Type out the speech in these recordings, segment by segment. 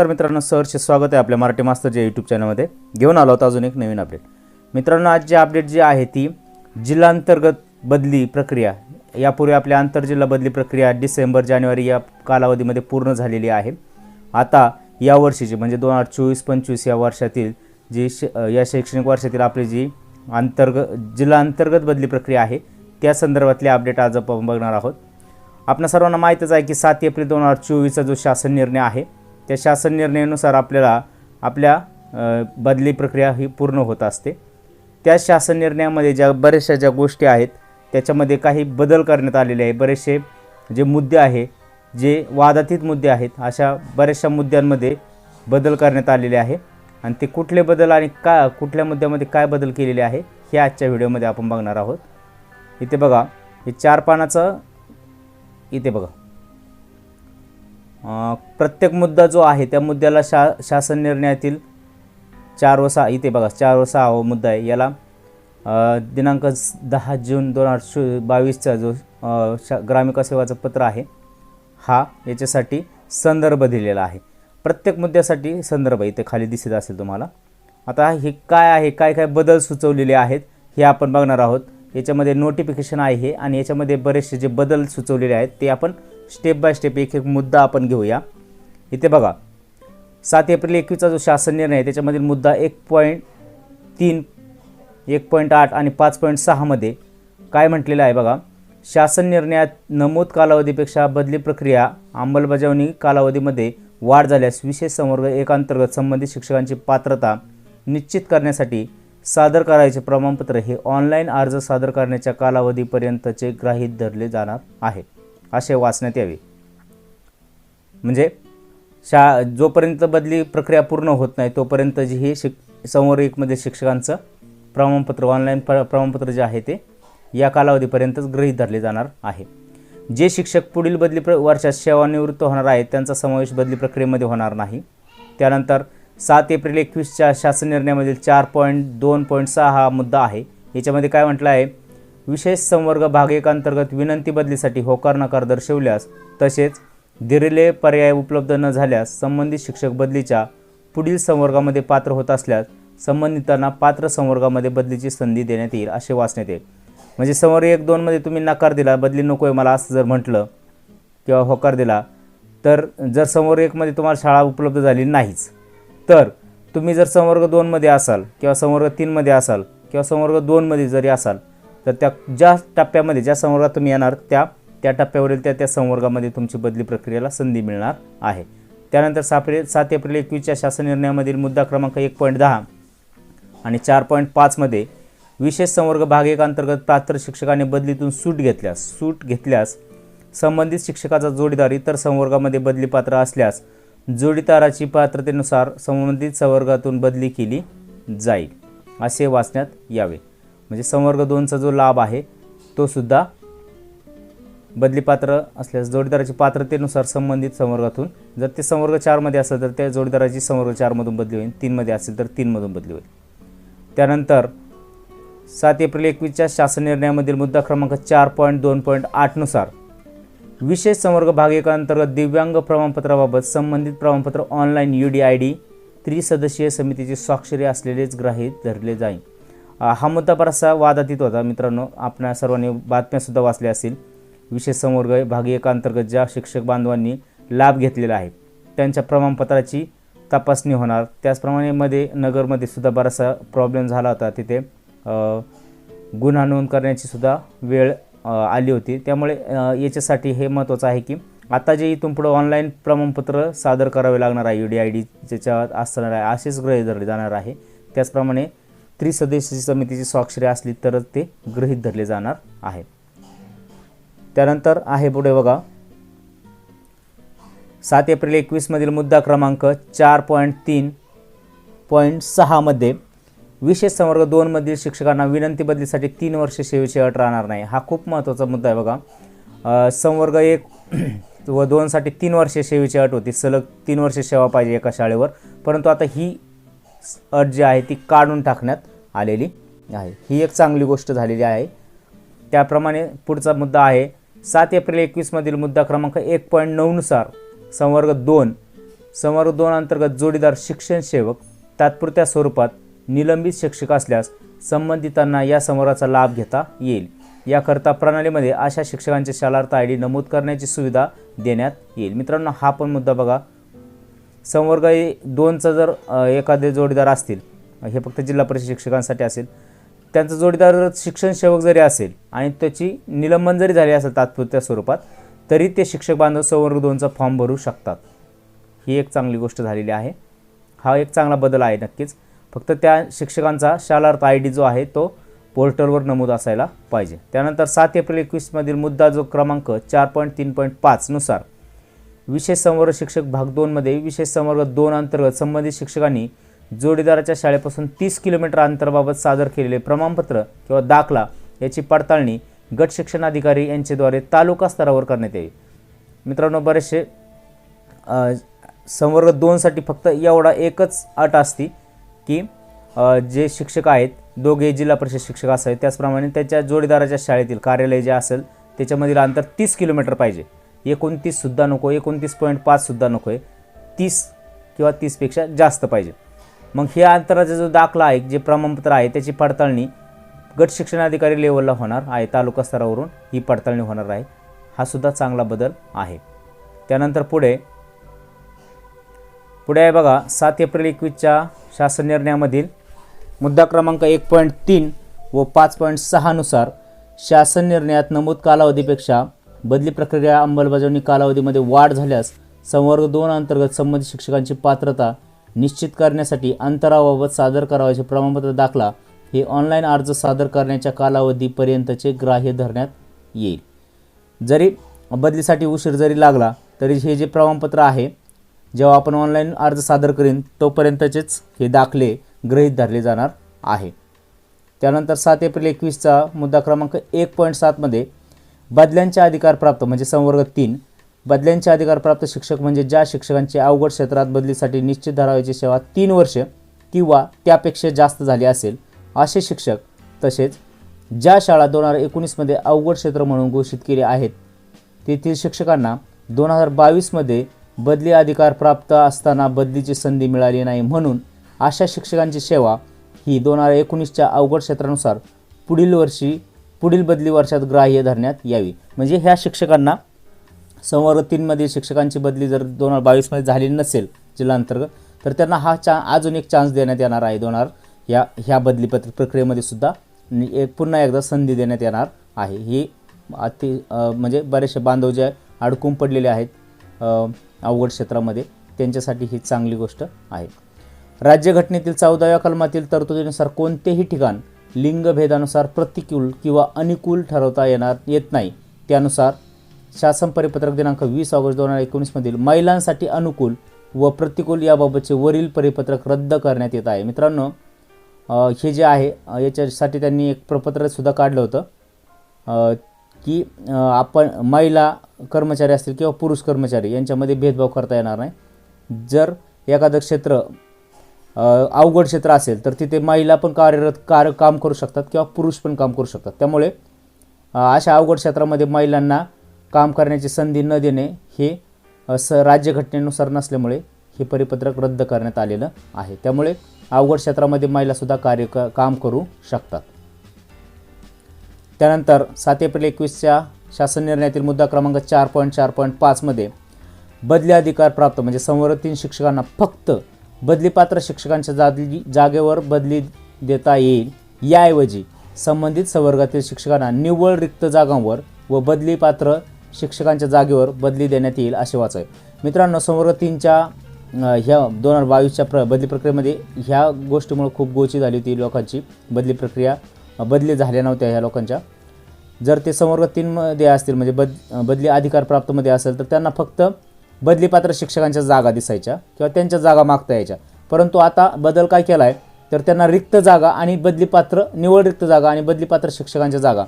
नमस्कार मित्रांनो सरचे स्वागत आहे आपल्या मराठी मास्तरच्या यूट्यूब चॅनलमध्ये घेऊन आलो होतो अजून एक नवीन अपडेट मित्रांनो आज जी अपडेट जी आहे ती जिल्हांतर्गत बदली प्रक्रिया. यापूर्वी आपल्या आंतरजिल्हा बदली प्रक्रिया डिसेंबर जानेवारी या कालावधीमध्ये पूर्ण झालेली आहे. आता या वर्षीची म्हणजे दोन हजार चोवीस पंचवीस या वर्षातील जी श या शैक्षणिक वर्षातील आपली जी अंतर्गत जिल्हा अंतर्गत बदली प्रक्रिया आहे त्या संदर्भातले अपडेट आज आपण बघणार आहोत. आपल्या सर्वांना माहीतच आहे की सात एप्रिल दोन हजार चोवीसचा जो शासन निर्णय आहे त्या शासन निर्णयानुसार आपल्याला आपल्या बदली प्रक्रिया ही पूर्ण होत असते. त्या शासन निर्णयामध्ये ज्या बऱ्याचशा ज्या गोष्टी आहेत त्याच्यामध्ये काही बदल करण्यात आलेले आहे. बरेचसे जे मुद्दे आहे जे वादातीत मुद्दे आहेत अशा बऱ्याचशा मुद्द्यांमध्ये बदल करण्यात आलेले आहे. आणि ते कुठले बदल आणि का कुठल्या मुद्द्यामध्ये काय बदल केलेले आहे हे आजच्या व्हिडिओमध्ये आपण बघणार आहोत. इथे बघा हे चार पानाचं इथे बघा. प्रत्येक मुद्दा जो आहे त्या मुद्द्याला शा शासन निर्णयातील चार व सहा इथे बघा चार व सहा मुद्दा आहे. याला दिनांक दहा जून दोन हजार शू बावीसचा जो शा ग्रामविकास सेवाचं पत्र आहे हा याच्यासाठी संदर्भ दिलेला आहे. प्रत्येक मुद्द्यासाठी संदर्भ इथे खाली दिसत असेल तुम्हाला. आता हे काय आहे काय काय बदल सुचवलेले आहेत हे आपण बघणार आहोत. याच्यामध्ये नोटिफिकेशन आहे हे आणि याच्यामध्ये बरेचसे जे बदल सुचवलेले आहेत ते आपण स्टेप बाय स्टेप एक एक मुद्दा आपण घेऊया. इथे बघा सात एप्रिल एकवीसचा जो शासन निर्णय आहे त्याच्यामधील मुद्दा एक पॉईंट तीन एक पॉईंट आठ आणि पाच पॉईंट सहामध्ये काय म्हटलेलं आहे बघा? शासन निर्णयात नमूद कालावधीपेक्षा बदली प्रक्रिया अंमलबजावणी कालावधीमध्ये वाढ झाल्यास विशेष संवर्ग एक अंतर्गत संबंधित शिक्षकांची पात्रता निश्चित करण्यासाठी सादर करायचे प्रमाणपत्र हे ऑनलाईन अर्ज सादर करण्याच्या कालावधीपर्यंतचे ग्राहीत धरले जाणार आहे. असे वाचण्यात यावे. म्हणजे शा जोपर्यंत बदली प्रक्रिया पूर्ण होत नाही तोपर्यंत जी हे शिक संवर्ग एकमध्ये शिक्षकांचं प्रमाणपत्र ऑनलाईन प्र प्रमाणपत्र जे आहे ते या कालावधीपर्यंतच गृहीत धरले जाणार आहे. जे शिक्षक पुढील बदली प्र वर्षात सेवानिवृत्त होणार आहेत त्यांचा समावेश बदली प्रक्रियेमध्ये होणार नाही. त्यानंतर सात एप्रिल एकवीसच्या शासन निर्णयामधील चार पॉईंट दोन पॉईंट सहा हा मुद्दा आहे. याच्यामध्ये काय म्हटलं आहे? विशेष संवर्ग भाग एक अंतर्गत विनंती बदलीसाठी होकार नकार दर्शवल्यास तसेच दिलेले पर्याय उपलब्ध न झाल्यास संबंधित शिक्षक बदलीच्या पुढील संवर्गामध्ये पात्र होत असल्यास संबंधितांना पात्र संवर्गामध्ये बदलीची संधी देण्यात येईल असे वाचण्यात येईल. म्हणजे संवर्ग एक दोनमध्ये तुम्ही नकार दिला बदली नको आहे मला असं जर म्हटलं किंवा होकार दिला तर जर संवर्ग एकमध्ये तुम्हाला शाळा उपलब्ध झाली नाहीच तर तुम्ही जर संवर्ग दोनमध्ये असाल किंवा संवर्ग तीनमध्ये असाल किंवा संवर्ग दोनमध्ये जरी असाल तर त्या ज्या टप्प्यामध्ये ज्या संवर्गात तुम्ही येणार त्या त्या टप्प्यावरील त्या त्या संवर्गामध्ये तुमची बदली प्रक्रियेला संधी मिळणार आहे. त्यानंतर साप्रे सात एप्रिल एकवीसच्या शासन निर्णयामधील मुद्दा क्रमांक एक पॉईंट दहा आणि चार पॉईंट पाचमध्ये विशेष संवर्ग भाग एक अंतर्गत पात्र शिक्षकाने बदलीतून सूट घेतल्यास सूट घेतल्यास संबंधित शिक्षकाचा जोडीदार इतर संवर्गामध्ये बदली पात्र असल्यास जोडीदाराची पात्रतेनुसार संबंधित संवर्गातून बदली केली जाईल असे वाचण्यात यावे. म्हणजे संवर्ग दोनचा जो लाभ आहे तो सुद्धा बदली पात्र असल्यास जोडीदाराची पात्रतेनुसार संबंधित संवर्गातून जर ते संवर्ग चारमध्ये असेल तर त्या जोडीदाराची संवर्ग चारमधून बदली होईल तीनमध्ये असेल तर तीनमधून बदली होईल. त्यानंतर सात एप्रिल एकवीसच्या शासन निर्णयामधील मुद्दा क्रमांक चार पॉईंट दोन पॉईंट आठनुसार विशेष संवर्ग भाग दिव्यांग प्रमाणपत्राबाबत संबंधित प्रमाणपत्र online U D I D त्रिसदस्यीय समितीची स्वाक्षरी असलेलेच ग्राहीत धरले जाईल. हा मुद्दा बराचसा वादातीत होता मित्रांनो. आपल्या सर्वांनी बातम्यासुद्धा वाचल्या असतील. विशेष संवर्ग भाग एकांतर्गत ज्या शिक्षक बांधवांनी लाभ घेतलेला आहे त्यांच्या प्रमाणपत्राची तपासणी होणार. त्याचप्रमाणे मध्ये नगरमध्ये सुद्धा बराचसा प्रॉब्लेम झाला होता. तिथे गुन्हा नोंद करण्याची सुद्धा वेळ आली होती. त्यामुळे याच्यासाठी हे महत्त्वाचं आहे की आता जे इथून पुढं ऑनलाईन प्रमाणपत्र सादर करावे लागणार आहे यू डी आय डी ज्याच्यात असणार आहे असेच गृहीत धरले जाणार आहे. त्याचप्रमाणे त्रिसदस्यीय समितीची स्वाक्षरी असली तरच ते गृहीत धरले जाणार आहे. त्यानंतर आहे पुढे बघा. सात एप्रिल एकवीसमधील मुद्दा क्रमांक चार पॉईंट तीन पॉईंट सहामध्ये विशेष संवर्ग दोनमधील शिक्षकांना विनंती बदलीसाठी तीन वर्ष सेवेची अट राहणार नाही. हा खूप महत्त्वाचा मुद्दा आहे बघा. संवर्ग एक व दोनसाठी तीन वर्षे सेवेची अट होती. सलग तीन वर्ष सेवा पाहिजे एका शाळेवर. परंतु आता ही अट जी आहे ती काढून टाकण्यात आलेली आहे. ही एक चांगली गोष्ट झालेली आहे. त्याप्रमाणे पुढचा मुद्दा आहे सात एप्रिल एकवीसमधील मुद्दा क्रमांक एक पॉईंट नऊनुसार संवर्ग दोन. संवर्ग दोन अंतर्गत जोडीदार शिक्षण सेवक तात्पुरत्या स्वरूपात निलंबित शिक्षक असल्यास संबंधितांना या संवर्गाचा लाभ घेता येईल. याकरता प्रणालीमध्ये अशा शिक्षकांचे शालार्थ आय डी नमूद करण्याची सुविधा देण्यात येईल. मित्रांनो हा पण मुद्दा बघा. संवर्ग दोनचा जर एखादे जोडीदार असतील हे फक्त जिल्हा परिषद शिक्षकांसाठी असेल त्यांचा जोडीदार शिक्षण सेवक जरी असेल आणि त्याची निलंबन जरी झाली असेल तात्पुरत्या स्वरूपात तरी ते शिक्षक बांधव संवर्ग दोनचा फॉर्म भरू शकतात. ही एक चांगली गोष्ट झालेली आहे. हा एक चांगला बदल आहे नक्कीच. फक्त त्या शिक्षकांचा शालार्थ आय डी जो आहे तो पोर्टलवर नमूद असायला पाहिजे. त्यानंतर सात एप्रिल एकवीसमधील मुद्दा जो क्रमांक चार पॉईंट तीन पॉईंट पाचनुसार विशेष संवर्ग शिक्षक भाग दोनमध्ये विशेष संवर्ग दोन अंतर्गत संबंधित शिक्षकांनी जोडीदाराच्या शाळेपासून तीस किलोमीटर अंतराबाबत सादर केलेले प्रमाणपत्र किंवा दाखला याची पडताळणी गट शिक्षणाधिकारी यांच्याद्वारे तालुका स्तरावर करण्यात यावी. मित्रांनो बरेचसे संवर्ग दोनसाठी फक्त एवढा एकच अट असती की जे शिक्षक आहेत दोघे जिल्हा परिषद शिक्षक असावेत त्याचप्रमाणे त्याच्या जोडीदाराच्या शाळेतील कार्यालय जे असेल त्याच्यामधील अंतर तीस किलोमीटर पाहिजे. एकोणतीससुद्धा नको एकोणतीस पॉईंट पाचसुद्धा नको आहे. तीस किंवा तीसपेक्षा जास्त पाहिजे. मग हे अंतराचा जो दाखला आहे जे प्रमाणपत्र आहे त्याची पडताळणी गट शिक्षणाधिकारी लेवलला होणार आहे तालुका स्तरावरून ही पडताळणी होणार आहे. हा सुद्धा चांगला बदल आहे. त्यानंतर पुढे पुढे आहे बघा सात एप्रिल एकवीसच्या शासन निर्णयामधील मुद्दा क्रमांक एक पॉईंट तीन व पाच पॉईंट सहानुसार शासन निर्णयात नमूद कालावधीपेक्षा बदली प्रक्रिया अंमलबजावणी कालावधीमध्ये वाढ झाल्यास संवर्ग दोन अंतर्गत संबंधित शिक्षकांची पात्रता निश्चित करण्यासाठी अंतराबाबत सादर करावयाचे प्रमाणपत्र दाखला हे ऑनलाईन अर्ज सादर करण्याच्या कालावधीपर्यंतचे ग्राह्य धरण्यात येईल. जरी बदलीसाठी उशीर जरी लागला तरी हे जे प्रमाणपत्र आहे जेव्हा आपण ऑनलाईन अर्ज सादर करीन तोपर्यंतचेच हे दाखले गृहीत धरले जाणार आहे. त्यानंतर सात एप्रिल एकवीसचा मुद्दा क्रमांक एक पॉईंट सातमध्ये बदल्यांचे अधिकार प्राप्त म्हणजे संवर्ग तीन. बदल्यांचे अधिकार प्राप्त शिक्षक म्हणजे ज्या शिक्षकांची अवघड क्षेत्रात बदलीसाठी निश्चित धरावायची सेवा तीन वर्ष किंवा त्यापेक्षा जास्त झाली असेल असे शिक्षक तसेच ज्या शाळा दोन हजार एकोणीसमध्ये अवघड क्षेत्र म्हणून घोषित केले आहेत तेथील शिक्षकांना दोन हजार बावीसमध्ये बदली अधिकार प्राप्त असताना बदलीची संधी मिळाली नाही म्हणून अशा शिक्षकांची सेवा ही दोन हजार एकोणीसच्या अवघड क्षेत्रानुसार पुढील वर्षी पुढील बदली वर्षात ग्राह्य धरण्यात यावी. म्हणजे ह्या शिक्षकांना संवर्ग तीनमधील शिक्षकांची बदली जर दोन हजार बावीसमध्ये झाली नसेल जिल्हांतर्गत तर त्यांना हा चा अजून एक चान्स देण्यात येणार आहे दोन हजार या ह्या बदली पत्र प्रक्रियेमध्ये सुद्धा. एक पुन्हा एकदा संधी देण्यात येणार आहे. ही अति म्हणजे बरेचसे बांधव जे अडकून पडलेले आहेत अवघड क्षेत्रामध्ये त्यांच्यासाठी ही चांगली गोष्ट आहे. राज्यघटनेतील चौदाव्या कलमातील तरतुदीनुसार कोणतेही ठिकाण लिंगभेदानुसार प्रतिकूल किंवा अनुकूल ठरवता येणार येत नाही. त्यानुसार शासन परिपत्रक दिनांक वीस ऑगस्ट दोन हजार एकोणीसमधील महिलांसाठी अनुकूल व प्रतिकूल याबाबतचे वरील परिपत्रक रद्द करण्यात येत आहे. मित्रांनो हे जे आहे याच्यासाठी त्यांनी एक प्रपत्रसुद्धा काढलं होतं की आपण महिला कर्मचारी असतील किंवा पुरुष कर्मचारी यांच्यामध्ये भेदभाव करता येणार नाही. जर एखादं क्षेत्र अवघड क्षेत्र असेल तर तिथे महिला पण कार्यरत कार्य काम करू शकतात किंवा पुरुष पण काम करू शकतात. त्यामुळे अशा अवघड क्षेत्रामध्ये महिलांना काम करण्याची संधी न देणे हे स राज्यघटनेनुसार नसल्यामुळे हे परिपत्रक रद्द करण्यात आलेलं आहे. त्यामुळे अवघड क्षेत्रामध्ये महिलासुद्धा कार्य क काम करू शकतात. त्यानंतर सात एप्रिल एकवीसच्या शासन निर्णयातील मुद्दा क्रमांक चार पॉईंट चार पॉईंट पाचमध्ये बदली अधिकार प्राप्त म्हणजे संवर्धित शिक्षकांना फक्त बदलीपात्र शिक्षकांच्या जागी जागेवर बदली देता येईल. याऐवजी संबंधित संवर्गातील शिक्षकांना निव्वळ रिक्त जागांवर व बदलीपात्र शिक्षकांच्या जागेवर बदली देण्यात येईल असे वाचाय. मित्रांनो संवर्ग तीनच्या ह्या दोन हजार बावीसच्या प्र बदली प्रक्रियेमध्ये ह्या गोष्टीमुळे खूप गोची झाली होती लोकांची. बदली प्रक्रिया बदली झाल्या नव्हत्या ह्या लोकांच्या. जर ते संवर्ग तीनमध्ये असतील म्हणजे बद बदली अधिकार प्राप्तमध्ये असेल तर त्यांना फक्त बदलीपात्र शिक्षकांच्या जागा दिसायच्या किंवा त्यांच्या जागा मागता यायच्या. परंतु आता बदल काय केला आहे तर त्यांना रिक्त जागा आणि बदलीपात्र निवड रिक्त जागा आणि बदलीपात्र शिक्षकांच्या जागा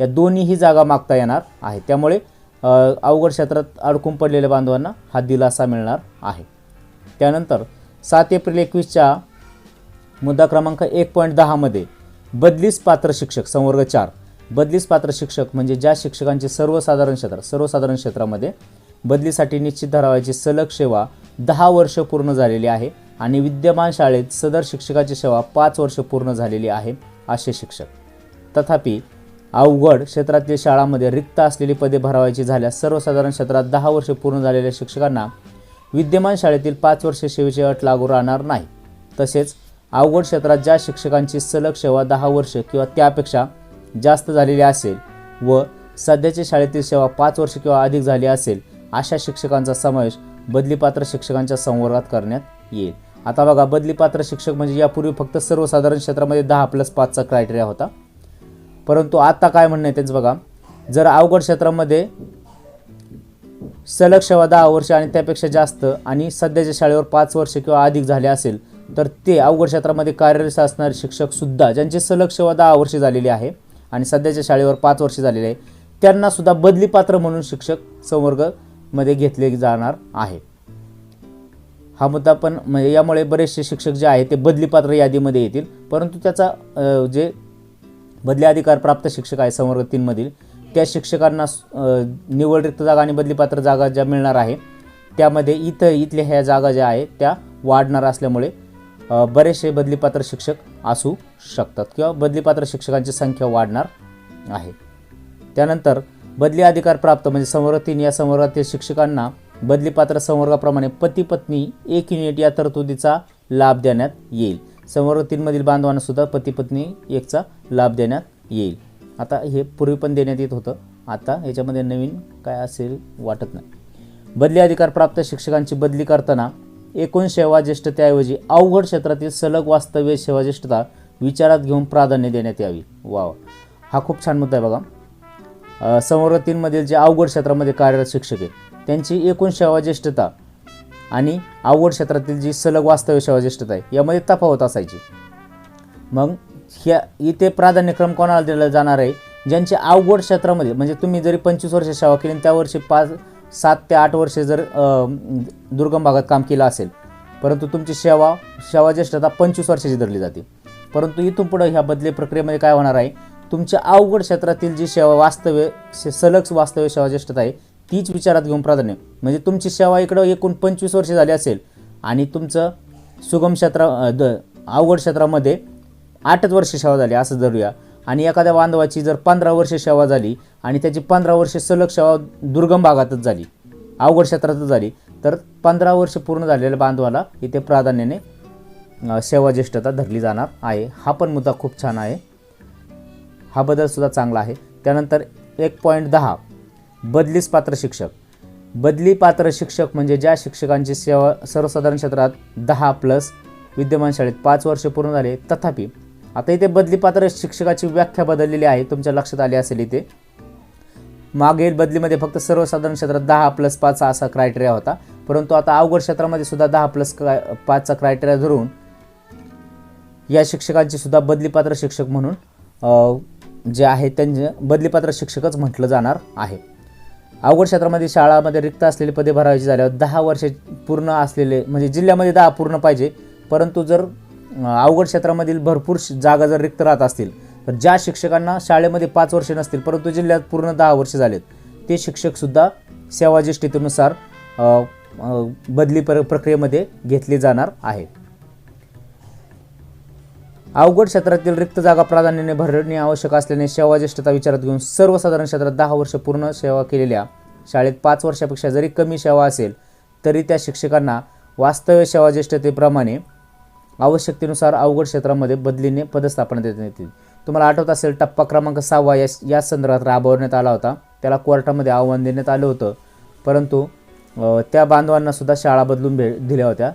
या दोन्हीही जागा मागता येणार आहे. त्यामुळे अवघड क्षेत्रात अडकून पडलेल्या बांधवांना हा दिलासा मिळणार आहे. त्यानंतर सात एप्रिल एकवीसच्या मुद्दा क्रमांक एक पॉईंट दहामध्ये बदलीस पात्र शिक्षक संवर्ग चार. बदलीस पात्र शिक्षक म्हणजे ज्या शिक्षकांचे सर्वसाधारण क्षेत्र सर्वसाधारण क्षेत्रामध्ये बदलीसाठी निश्चित धरावयाची सलग सेवा दहा वर्ष पूर्ण झालेली आहे आणि विद्यमान शाळेत सदर शिक्षकाची सेवा पाच वर्ष पूर्ण झालेली आहे असे शिक्षक. तथापि अवघड क्षेत्रातील शाळांमध्ये रिक्त असलेली पदे भरावायची झाल्यास सर्वसाधारण क्षेत्रात दहा वर्ष पूर्ण झालेल्या शिक्षकांना विद्यमान शाळेतील पाच वर्ष सेवेची अट लागू राहणार नाही. तसेच अवघड क्षेत्रात ज्या शिक्षकांची सलग सेवा दहा वर्ष किंवा त्यापेक्षा जास्त झालेली असेल व सध्याच्या शाळेतील सेवा पाच वर्ष किंवा अधिक झाली असेल अशा शिक्षकांचा समावेश बदलीपात्र शिक्षकांच्या संवर्गात करण्यात येईल. आता बघा बदलीपात्र शिक्षक म्हणजे यापूर्वी फक्त सर्वसाधारण क्षेत्रामध्ये दहा प्लस पाचचा क्रायटेरिया होता. परंतु आता काय म्हणणं आहे तेच बघा जर अवघड क्षेत्रामध्ये सलग सेवा दहा वर्ष आणि त्यापेक्षा जास्त आणि सध्याच्या शाळेवर पाच वर्ष किंवा अधिक झाले असेल तर ते अवघड क्षेत्रामध्ये कार्यरत असणारे शिक्षकसुद्धा ज्यांची सलग सेवा दहा वर्षे झालेली आहे आणि सध्याच्या शाळेवर पाच वर्षे झालेले आहे त्यांनासुद्धा बदलीपात्र म्हणून शिक्षक संवर्ग मध्ये घेतले जाणार आहे. हा मुद्दा पण म्हणजे यामुळे बरेचसे शिक्षक जे आहेत ते बदलीपात्र यादीमध्ये येतील. परंतु त्याचा जे बदली अधिकार प्राप्त शिक्षक आहे संवर्ग तीनमधील त्या शिक्षकांना निवड रिक्त जागा आणि बदलीपात्र जागा ज्या मिळणार आहे त्यामध्ये इथं इथल्या ह्या जागा ज्या आहेत त्या वाढणार असल्यामुळे बरेचसे बदलीपात्र शिक्षक असू शकतात किंवा बदलीपात्र शिक्षकांची संख्या वाढणार आहे. त्यानंतर बदली अधिकार प्राप्त म्हणजे संवर्ग तीन या संवर्गातील शिक्षकांना बदलीपात्र संवर्गाप्रमाणे पती पत्नी एक युनिट या तरतुदीचा लाभ देण्यात येईल. संवर्ग तीनमधील बांधवांना सुद्धा पती पत्नी एकचा लाभ देण्यात येईल. आता हे पूर्वी पण देण्यात येत होतं. आता याच्यामध्ये नवीन काय असेल वाटत नाही. बदली अधिकार प्राप्त शिक्षकांची बदली करताना एकूण सेवाज्येष्ठतेऐवजी अवघड क्षेत्रातील सलग वास्तव्य सेवा ज्येष्ठता विचारात घेऊन प्राधान्य देण्यात यावी. वा हा खूप छान मुद्दा आहे बघा. अ, संवर्ग तीनमधील जे अवघड क्षेत्रामध्ये कार्यरत शिक्षक आहेत त्यांची एकूण सेवा ज्येष्ठता आणि अवघड क्षेत्रातील जी सलग वास्तव्य सेवा ज्येष्ठता आहे यामध्ये तफावत असायची. मग ह्या इथे प्राधान्यक्रम कोणाला दिला जाणार आहे? ज्यांचे अवघड क्षेत्रामध्ये म्हणजे तुम्ही जरी पंचवीस वर्ष सेवा केली आणि त्या वर्षी पाच सात ते आठ वर्षे जर दुर्गम भागात काम केलं असेल परंतु तुमची सेवा सेवा ज्येष्ठता पंचवीस वर्षाची धरली जाते. परंतु इथून पुढं ह्या बदली प्रक्रियेमध्ये काय होणार आहे? तुमच्या अवघड क्षेत्रातील जी सेवा वास्तव्य सलग वास्तव्य सेवा ज्येष्ठता आहे तीच विचारात घेऊन प्राधान्य. म्हणजे तुमची सेवा इकडं एकूण पंचवीस वर्षे झाली असेल आणि तुमचं सुगम क्षेत्रा द अवघड क्षेत्रामध्ये आठच वर्ष सेवा झाली असं धरूया. आणि एखाद्या बांधवाची जर पंधरा वर्ष सेवा झाली आणि त्याची पंधरा वर्ष सलग सेवा दुर्गम भागातच झाली अवघड क्षेत्रातच झाली तर पंधरा वर्ष पूर्ण झालेल्या बांधवाला इथे प्राधान्याने सेवा ज्येष्ठता धरली जाणार आहे. हा पण मुद्दा खूप छान आहे. हा बदलसुद्धा चांगला आहे. त्यानंतर एक पॉईंट दहा बदलीस पात्र शिक्षक. बदली पात्र शिक्षक म्हणजे ज्या शिक्षकांची सेवा सर्वसाधारण क्षेत्रात दहा प्लस विद्यमान शाळेत पाच वर्ष पूर्ण झाले तथापि आता इथे बदली पात्र शिक्षकाची व्याख्या बदललेली आहे तुमच्या लक्षात आली असेल इथे. मागील बदलीमध्ये फक्त सर्वसाधारण क्षेत्रात दहा प्लस पाचचा असा क्रायटेरिया होता. परंतु आता अवघड क्षेत्रामध्ये सुद्धा दहा प्लस क्राय पाचचा क्रायटेरिया धरून या शिक्षकांची सुद्धा बदलीपात्र शिक्षक म्हणून जे आहे त्यांचे म्हणजे बदलीपात्र शिक्षकच म्हटलं जाणार आहे. अवघड क्षेत्रामध्ये शाळामध्ये रिक्त असलेली पदे भरायची झाल्यावर दहा वर्षे पूर्ण असलेले म्हणजे जिल्ह्यामध्ये दहा पूर्ण पाहिजे. परंतु जर अवघड क्षेत्रामधील भरपूर श- जागा जर रिक्त राहत असतील तर ज्या शिक्षकांना शाळेमध्ये पाच वर्षे नसतील परंतु जिल्ह्यात पूर्ण दहा वर्षे झालेत ते शिक्षकसुद्धा सेवाज्येष्ठतेनुसार बदली प्र प्रक्रियेमध्ये घेतले जाणार आहेत अवघड क्षेत्रातील रिक्त जागा प्राधान्याने भरणे आवश्यक असल्याने सेवा ज्येष्ठता विचारात घेऊन सर्वसाधारण क्षेत्रात दहा वर्ष पूर्ण सेवा केलेल्या शाळेत पाच वर्षापेक्षा जरी कमी सेवा असेल तरी त्या शिक्षकांना वास्तव्य सेवा ज्येष्ठतेप्रमाणे आवश्यकतेनुसार अवघड क्षेत्रामध्ये बदलीने पदस्थापन देण्यात येतील. तुम्हाला आठवत असेल टप्पा क्रमांक सहावा या या संदर्भात राबवण्यात आला होता. त्याला कोर्टामध्ये आव्हान देण्यात आलं होतं. परंतु त्या बांधवांनासुद्धा शाळा बदलून भे दिल्या होत्या.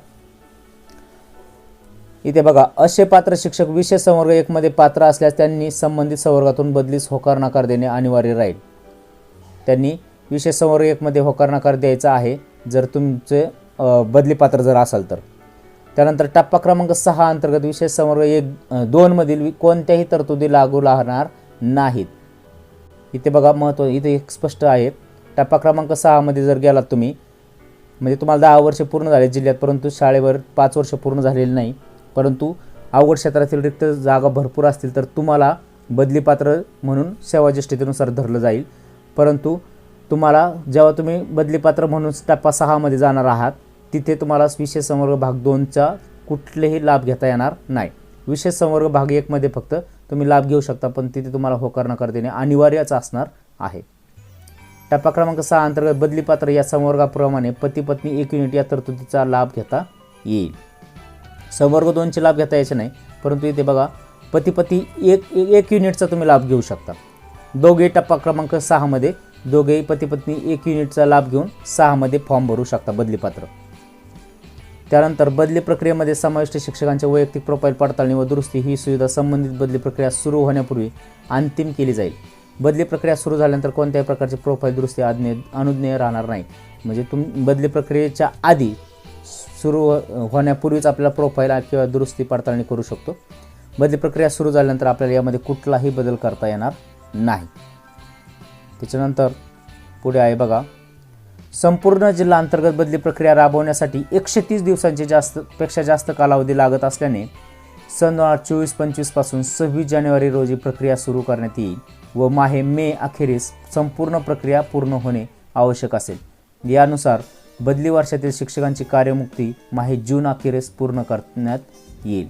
इथे बघा असे पात्र शिक्षक विशेष संवर्ग एकमध्ये पात्र असल्यास त्यांनी संबंधित संवर्गातून बदलीस होकार नकार देणे अनिवार्य राहील. त्यांनी विशेष संवर्ग एकमध्ये होकार नकार द्यायचा आहे जर तुमचे बदली पात्र जर असाल तर. त्यानंतर टप्पा क्रमांक सहा अंतर्गत विशेष संवर्ग एक दोनमधील कोणत्याही तरतुदी लागू राहणार नाहीत. इथे बघा महत्त्व इथे एक स्पष्ट आहे. टप्पा क्रमांक सहामध्ये जर गेलात तुम्ही म्हणजे तुम्हाला दहा वर्ष पूर्ण झाले जिल्ह्यात परंतु शाळेवर पाच वर्ष पूर्ण झालेली नाही. परंतु अवघड क्षेत्रातील रिक्त जागा भरपूर असतील तर तुम्हाला बदलीपात्र म्हणून सेवाज्येष्ठतेनुसार धरलं जाईल. परंतु तुम्हाला जेव्हा तुम्ही बदलीपात्र म्हणून टप्पा सहामध्ये जाणार आहात तिथे तुम्हाला विशेष संवर्ग भाग दोनचा कुठलेही लाभ घेता येणार नाही. विशेष संवर्ग भाग एकमध्ये फक्त तुम्ही लाभ घेऊ शकता पण तिथे तुम्हाला होकार नकार देणे अनिवार्यच असणार आहे. टप्पा क्रमांक सहा अंतर्गत बदलीपात्र या संवर्गाप्रमाणे पती पत्नी एक युनिट या तरतुदीचा लाभ घेता येईल. संवर्ग दोनचे लाभ घेता यायचे नाही. परंतु इथे बघा पती पती एक एक युनिटचा तुम्ही लाभ घेऊ शकता. दोघे टप्पा क्रमांक सहामध्ये दोघेही पती पत्नी एक युनिटचा लाभ घेऊन सहामध्ये फॉर्म भरू शकता बदलीपात्र त्यानंतर बदली प्रक्रियेमध्ये समाविष्ट शिक्षकांच्या वैयक्तिक प्रोफाईल पडताळणी व दुरुस्ती ही सुविधा संबंधित बदली प्रक्रिया सुरू होण्यापूर्वी अंतिम केली जाईल. बदली प्रक्रिया सुरू झाल्यानंतर कोणत्याही प्रकारची प्रोफाईल दुरुस्ती आज्ञे अनुज्ञेय राहणार नाही. म्हणजे तुम बदली प्रक्रियेच्या आधी सुरू होण्यापूर्वीच आपल्याला प्रोफाईल किंवा दुरुस्ती पडताळणी करू शकतो. बदली प्रक्रिया सुरू झाल्यानंतर आपल्याला यामध्ये कुठलाही बदल करता येणार नाही. त्याच्यानंतर पुढे आहे बघा. संपूर्ण जिल्हा अंतर्गत बदली प्रक्रिया राबवण्यासाठी एकशे तीस दिवसांची जास्त पेक्षा जास्त कालावधी लागत असल्याने सन दोन हजार चोवीस पंचवीसपासून सव्वीस जानेवारी रोजी प्रक्रिया सुरू करण्यात येईल व माहे मे अखेरीस संपूर्ण प्रक्रिया पूर्ण होणे आवश्यक असेल. यानुसार बदली वर्षातील शिक्षकांची कार्यमुक्ती माही जून अखेरीस पूर्ण करण्यात येईल.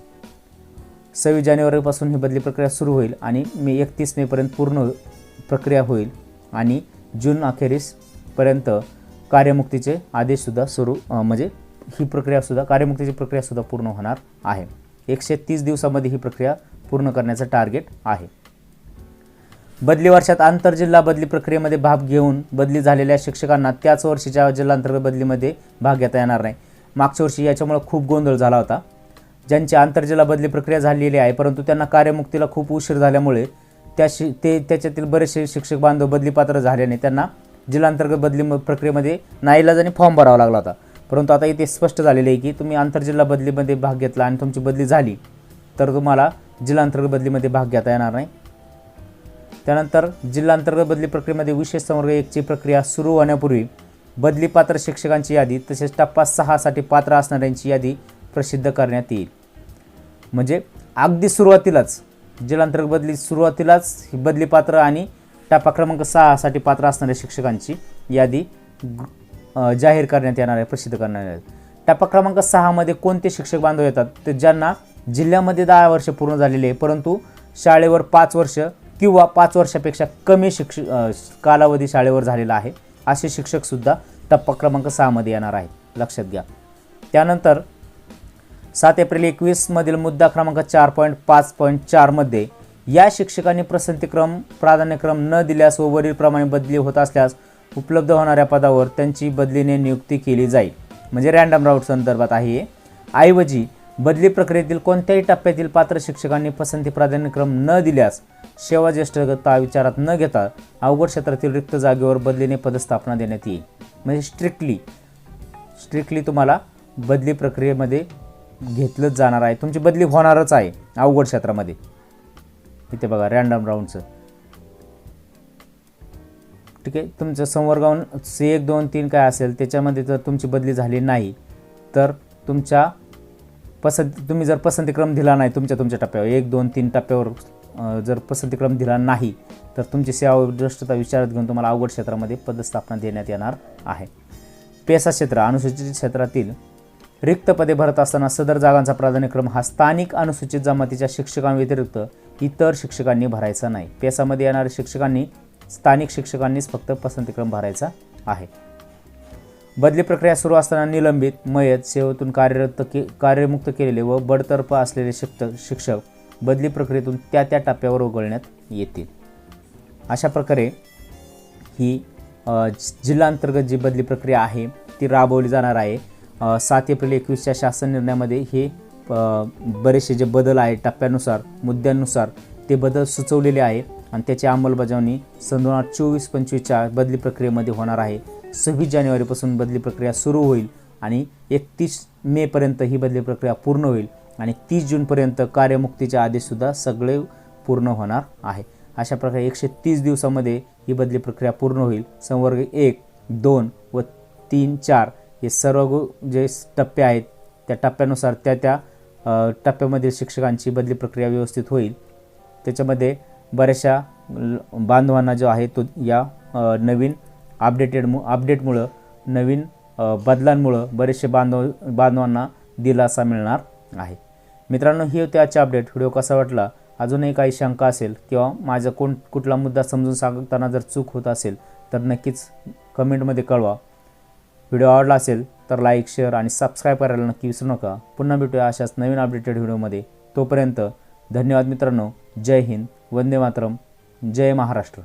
सव्वीस जानेवारीपासून ही बदली प्रक्रिया सुरू होईल आणि मे एकतीस मेपर्यंत पूर्ण प्रक्रिया होईल आणि जून अखेरीसपर्यंत कार्यमुक्तीचे आदेशसुद्धा सुरू म्हणजे ही प्रक्रियासुद्धा कार्यमुक्तीची प्रक्रियासुद्धा पूर्ण होणार आहे. एकशे तीस दिवसामध्ये ही प्रक्रिया पूर्ण करण्याचं टार्गेट आहे. बदली वर्षात आंतरजिल्हा बदली प्रक्रियेमध्ये भाग घेऊन बदली झालेल्या शिक्षकांना त्याच वर्षीच्या जिल्हांतर्गत बदलीमध्ये भाग घेता येणार नाही. मागच्या वर्षी याच्यामुळे खूप गोंधळ झाला होता. ज्यांची आंतरजिल्हा बदली प्रक्रिया झालेली आहे परंतु त्यांना कार्यमुक्तीला खूप उशीर झाल्यामुळे त्या शि ते त्याच्यातील बरेचसे शिक्षक बांधव बदली पात्र झाल्याने त्यांना जिल्हांतर्गत बदली प्रक्रियेमध्ये नाईलाजाने फॉर्म भरावा लागला होता. परंतु आता इथे स्पष्ट झालेले आहे की तुम्ही आंतरजिल्हा बदलीमध्ये भाग घेतला आणि तुमची बदली झाली तर तुम्हाला जिल्हांतर्गत बदलीमध्ये भाग घेता येणार नाही. त्यानंतर जिल्हांतर्गत बदली प्रक्रियेमध्ये विशेष संवर्ग एकची प्रक्रिया सुरू होण्यापूर्वी बदली पात्र शिक्षकांची यादी तसेच टप्पा सहासाठी पात्र असणाऱ्यांची यादी प्रसिद्ध करण्यात येईल. म्हणजे अगदी सुरुवातीलाच जिल्हांतर्गत बदली सुरुवातीलाच ही बदली पात्र आणि टप्पा क्रमांक सहासाठी पात्र असणाऱ्या शिक्षकांची यादी जाहीर करण्यात येणार आहे प्रसिद्ध करण्यात येणार आहे. टप्पा क्रमांक सहामध्ये कोणते शिक्षक बांधव येतात? तर ज्यांना जिल्ह्यामध्ये दहा वर्ष पूर्ण झालेले आहे परंतु शाळेवर पाच वर्ष किंवा पाच वर्षापेक्षा कमी शिक्ष कालावधी शाळेवर झालेला आहे. असे शिक्षकसुद्धा टप्पा क्रमांक सहामध्ये येणार आहेत. लक्षात घ्या. त्यानंतर सात एप्रिल एकवीसमधील मुद्दा क्रमांक चार पॉईंट पाच पॉईंट चारमध्ये या शिक्षकांनी प्रसंतीक्रम प्राधान्यक्रम न दिल्यास व वरीलप्रमाणे बदली होत असल्यास उपलब्ध होणाऱ्या पदावर त्यांची बदलीने नियुक्ती केली जाईल. म्हणजे रँडम राऊट संदर्भात आहे हे. ऐवजी बदली प्रक्रियेतील कोणत्याही टप्प्यातील पात्र शिक्षकांनी पसंती प्राधान्यक्रम न दिल्यास सेवा ज्येष्ठता विचारात न घेता अवघड क्षेत्रातील रिक्त जागेवर बदलीने पदस्थापना देण्यात येईल. म्हणजे स्ट्रिक्टली स्ट्रिक्टली तुम्हाला बदली प्रक्रियेमध्ये घेतलंच जाणार आहे. तुमची बदली होणारच आहे अवघड क्षेत्रामध्ये. इथे बघा रँडम राऊंडचं ठीक आहे? तुमचं संवर्गाहून से एक दोन तीन काय असेल त्याच्यामध्ये जर तुमची बदली झाली नाही तर तुमच्या पसंत तुम्ही जर पसंतीक्रम दिला नाही तुमच्या तुमच्या टप्प्यावर एक दोन तीन टप्प्यावर जर पसंतीक्रम दिला नाही तर तुमची सेवादृष्टता विचारात घेऊन तुम्हाला अवघड क्षेत्रामध्ये पदस्थापना देण्यात येणार आहे. पेसा क्षेत्र अनुसूचित क्षेत्रातील रिक्त पदे भरत असताना सदर जागांचा प्राधान्यक्रम हा स्थानिक अनुसूचित जमातीच्या शिक्षकांव्यतिरिक्त इतर शिक्षकांनी भरायचा नाही. पेसामध्ये येणाऱ्या शिक्षकांनी स्थानिक शिक्षकांनीच फक्त पसंतीक्रम भरायचा आहे. बदली प्रक्रिया सुरू असताना निलंबित मयत सेवेतून कार्यरत के कार्यमुक्त केलेले व बडतर्फ असलेले शिक्षक शिक्षक बदली प्रक्रियेतून त्या त्या टप्प्यावर वगळण्यात येतील. अशा प्रकारे ही जिल्हांतर्गत जी बदली प्रक्रिया आहे ती राबवली जाणार आहे. सात एप्रिल एकवीसच्या शासन निर्णयामध्ये हे बरेचसे जे बदल आहे टप्प्यानुसार मुद्द्यांनुसार ते बदल सुचवलेले आहे. आणि त्याची अंमलबजावणी सन दोन हजार चोवीस पंचवीसच्या बदली प्रक्रियेमध्ये होणार आहे. सव्वीस जानेवारीपासून बदली प्रक्रिया सुरू होईल आणि एकतीस मेपर्यंत ही बदली प्रक्रिया पूर्ण होईल आणि तीस जूनपर्यंत कार्यमुक्तीचे आदेशसुद्धा सगळे पूर्ण होणार आहे. अशा प्रकारे एकशे तीस दिवसामध्ये ही बदली प्रक्रिया पूर्ण होईल. संवर्ग एक दोन व तीन चार हे सर्व जे टप्पे आहेत त्या टप्प्यानुसार त्या त्या टप्प्यामधील शिक्षकांची बदली प्रक्रिया व्यवस्थित होईल. त्याच्यामध्ये बऱ्याचशा बांधवांना जो आहे तो या नवीन अपडेटेड मु अपडेटमुळं नवीन बदलांमुळं बरेचसे बांधव बांधवांना दिलासा मिळणार आहे. मित्रांनो ही होती आजची अपडेट व्हिडिओ कसा वाटला? अजूनही काही शंका असेल किंवा माझा कोण कुठला मुद्दा समजून सांगताना जर चूक होत असेल तर नक्कीच कमेंटमध्ये कळवा. व्हिडिओ आवडला असेल तर लाईक शेअर आणि सबस्क्राईब करायला नक्की विसरू नका. पुन्हा भेटूया अशाच नवीन अपडेटेड व्हिडिओमध्ये तोपर्यंत धन्यवाद मित्रांनो. जय हिंद. वंदे मातरम. जय महाराष्ट्र.